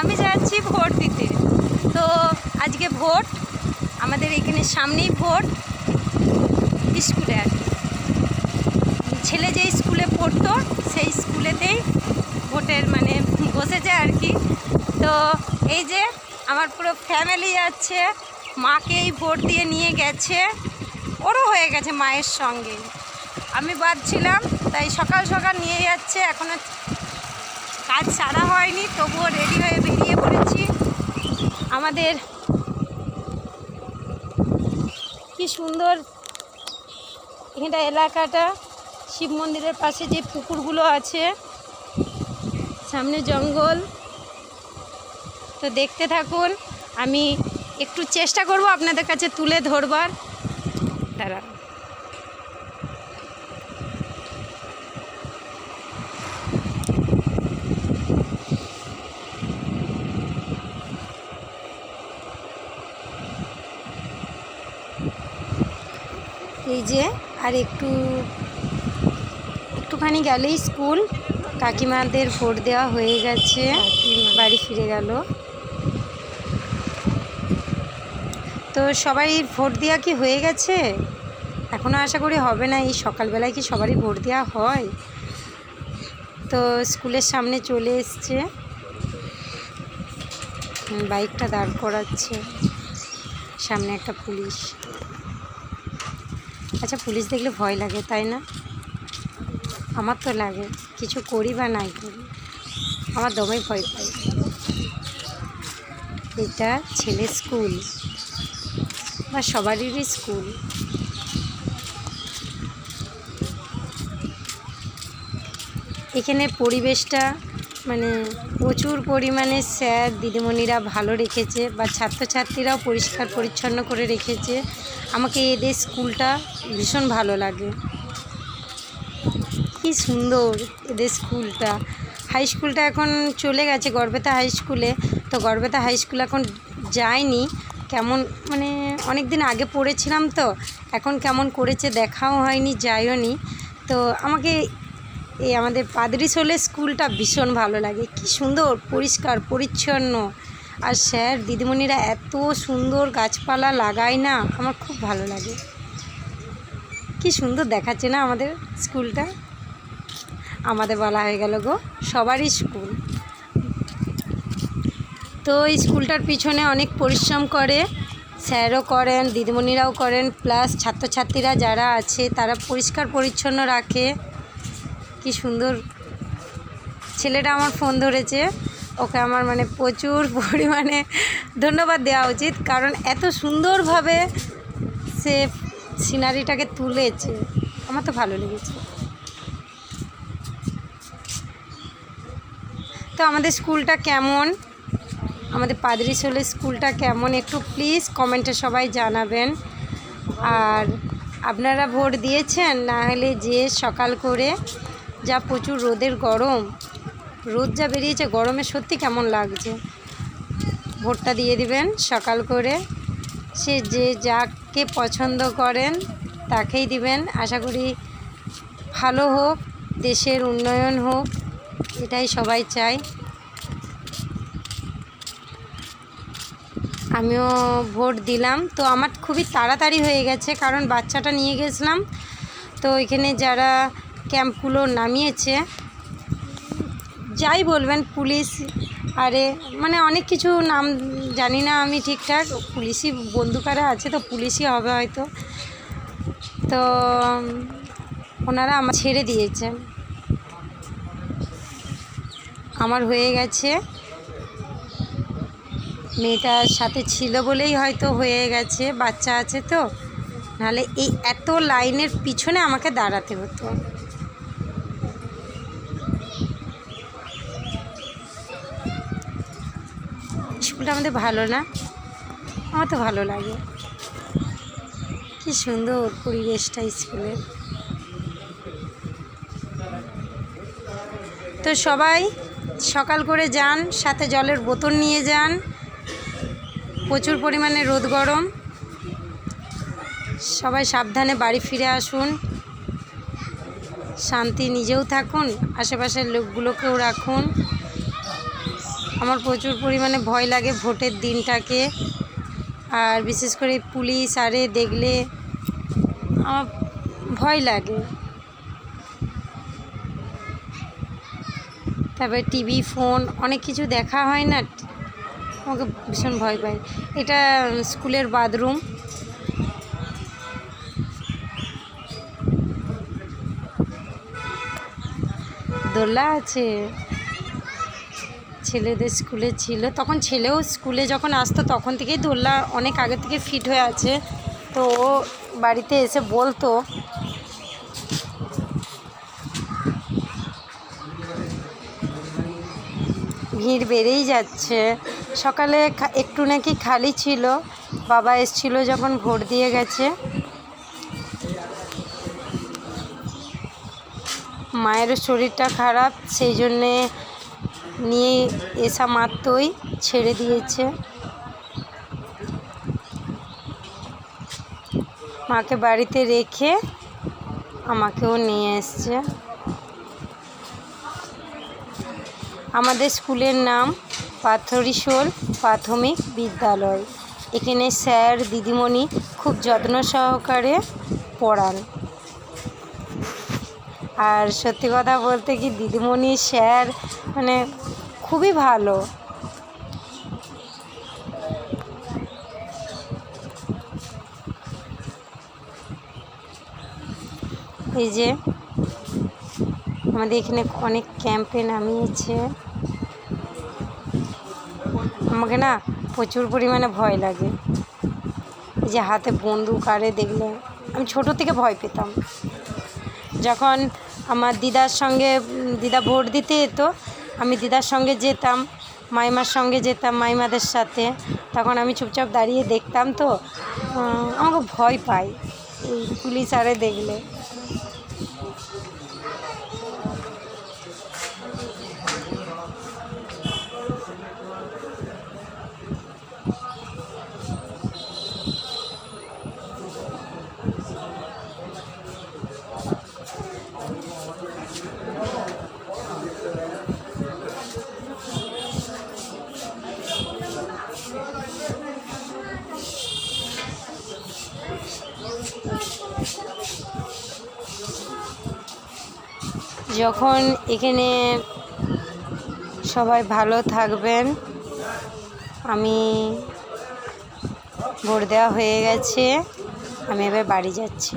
আমি যাচ্ছি ভোট দিতে। তো আজকে ভোট, আমাদের এখানে সামনেই ভোট স্কুলে আর ছেলে যেই স্কুলে পড়তো, সেই স্কুলেতেই ভোটের মানে বসেছে আর কি। তো এই যে, আমার পুরো ফ্যামিলি যাচ্ছে মাকেই ভোট দিয়ে নিয়ে গেছে। ওরও হয়ে গেছে মায়ের সঙ্গে। আমি বাদ ছিলাম, তাই সকাল সকাল নিয়ে যাচ্ছে এখনও কাজ সারা হয়নি, তবুও রেডি হয়ে বেরিয়ে পড়েছি। আমাদের কি সুন্দর এখানটা এলাকাটা, শিব মন্দিরের পাশে যে পুকুরগুলো আছে, সামনে জঙ্গল। তো দেখতে থাকুন, আমি একটু চেষ্টা করব আপনাদের কাছে তুলে ধরবার। তারা এই যে আর একটু একটুখানি গেলেই স্কুল। কাকিমাদের ভোট দেওয়া হয়ে গেছে। বাড়ি ফিরে গেল। তো সবাই ভোট দেওয়া কি হয়ে গেছে? এখনও আশা করি হবে না এই সকালবেলায় কি সবারই ভোট দেওয়া হয়? তো স্কুলের সামনে চলে এসছে। বাইকটা দাঁড় করাচ্ছে। সামনে একটা পুলিশ। আচ্ছা পুলিশ দেখলে ভয় লাগে, তাই না? আমার তো লাগে, কিছু করি বা নাই করি, আমার দমে ভয় পাই। এটা ছেলে স্কুল, বা সবারই স্কুল। এখানে পরিবেশটা মানে প্রচুর পরিমাণে স্যার, দিদিমণিরা ভালো রেখেছে বা ছাত্রছাত্রীরাও পরিষ্কার পরিচ্ছন্ন করে রেখেছে। আমাকে এদের স্কুলটা ভীষণ ভালো লাগে। কি সুন্দর এদের স্কুলটা। হাই স্কুলটা এখন চলে গেছে গড়বেতা হাই স্কুলে। তো গড়বেতা হাই স্কুল এখন যায়নি। কেমন মানে অনেক দিন আগে পড়েছিলাম তো। এখন কেমন করেছে দেখাও হয়নি যাইও নি তো আমাকে এই আমাদের পাদরিশোলে স্কুলটা ভীষণ ভালো লাগে। কি সুন্দর, পরিষ্কার, পরিচ্ছন্ন। আর স্যার, দিদিমণিরা এত সুন্দর গাছপালা লাগায় না, আমার খুব ভালো লাগে। কি সুন্দর দেখাচ্ছে না আমাদের স্কুলটা? আমাদের বলা হয়ে গেল গো, সবারই স্কুল। তো এই স্কুলটার পিছনে অনেক পরিশ্রম করে, স্যারও করেন, দিদিমণিরাও করেন, প্লাস ছাত্রছাত্রীরা যারা আছে, তারা পরিষ্কার, পরিচ্ছন্ন রাখে। কি সুন্দর ছেলেটা আমার ফোন ধরেছে। ওকে আমার মানে প্রচুর পরিমাণে ধন্যবাদ দেওয়া উচিত, কারণ এত সুন্দরভাবে সে সিনারিটাকে তুলেছে। আমার তো ভালো লেগেছে। তো আমাদের স্কুলটা কেমন? আমাদের পাদরিশোলের স্কুলটা কেমন? একটু প্লিজ কমেন্টে সবাই জানাবেন। আর আপনারা ভোট দিয়েছেন, না হলে যে সকাল করে যা প্রচুর রোদের গরম। রোদ যা বেরিয়েছে গরমে সত্যি কেমন লাগছে। ভোটটা দিয়ে দিবেন সকাল করে। সে যে যাকে পছন্দ করেন তাকেই দিবেন। আশা করি ভালো হোক, দেশের উন্নয়ন হোক, এটাই সবাই চাই আমিও ভোট দিলাম। তো আমার খুবই তাড়াতাড়ি হয়ে গেছে, কারণ বাচ্চাটা নিয়ে গেছিলাম। তো এখানে যারা ক্যাম্পগুলো নামিয়েছে। যাই বলবেন, পুলিশ, আরে মানে অনেক কিছু নাম জানি না আমি ঠিকঠাক। পুলিশই বন্দুকারা আছে তো, পুলিশই হবে হয়তো। তো, ওনারা আমার ছেড়ে দিয়েছেন আমার হয়ে গেছে। মেয়েটার সাথে ছিল বলেই হয়তো হয়ে গেছে, বাচ্চা আছে তো। নাহলে এই এত লাইনের পিছনে আমাকে দাঁড়াতে হতো। স্কুলটা আমাদের ভালো না? আমার তো ভালো লাগে। কি সুন্দর পরিবেশটা স্কুলের। তো সবাই সকাল করে যান, সাথে জলের বোতল নিয়ে যান। প্রচুর পরিমাণে রোদ গরম। সবাই সাবধানে বাড়ি ফিরে আসুন। শান্তি নিজেও থাকুন, আশেপাশের লোকগুলোকেও রাখুন। আমার প্রচুর পরিমাণে ভয় লাগে ভোটের দিনটাকে। আর বিশেষ করে পুলিশ, আরে দেখলে আমার ভয় লাগে। তারপরে টিভি, ফোন, অনেক কিছু দেখা হয় না, আমাকে ভীষণ ভয় পায়। এটা স্কুলের বাথরুম। দোলা আছে। ছেলেদের স্কুলে ছিল, তখন ছেলেও স্কুলে যখন আসতো তখন থেকেই দোলনা অনেক আগে থেকে ফিট হয়ে আছে। তো ও বাড়িতে এসে বলতো, ভিড় বেড়েই যাচ্ছে। সকালে একটু নাকি খালি ছিল, বাবা এসছিল যখন ভোট দিয়ে গেছে। মায়ের শরীরটা খারাপ, সেই জন্যে নিয়ে এসা মাত্রই ছেড়ে দিয়েছে। মাকে বাড়িতে রেখে আমাকেও নিয়ে এসছে। আমাদের স্কুলের নাম পাথরিশোল প্রাথমিক বিদ্যালয়। এখানে স্যার, দিদিমণি খুব যত্ন সহকারে পড়ান। আর সত্যি কথা বলতে কি দিদিমণি স্যার মানে খুবই ভালো। এই যে আমাদের এখানে অনেক ক্যাম্পে নামিয়েছে। আমাকে না প্রচুর পরিমাণে ভয় লাগে। যে হাতে বন্দুক আরে দেখলে আমি ছোটো থেকে ভয় পেতাম। যখন আমার দিদার সঙ্গে দিদা ভোট দিতে যেত আমি দিদার সঙ্গে যেতাম, মাইমার সঙ্গে যেতাম, মাইমাদের সাথে। তখন আমি চুপচাপ দাঁড়িয়ে দেখতাম তো। আমাকে ভয় পাই পুলিশ আরে দেখলে। যখন এখানে সবাই ভালো থাকবেন আমি ভোট দেওয়া হয়ে গেছে আমি এবার বাড়ি যাচ্ছি।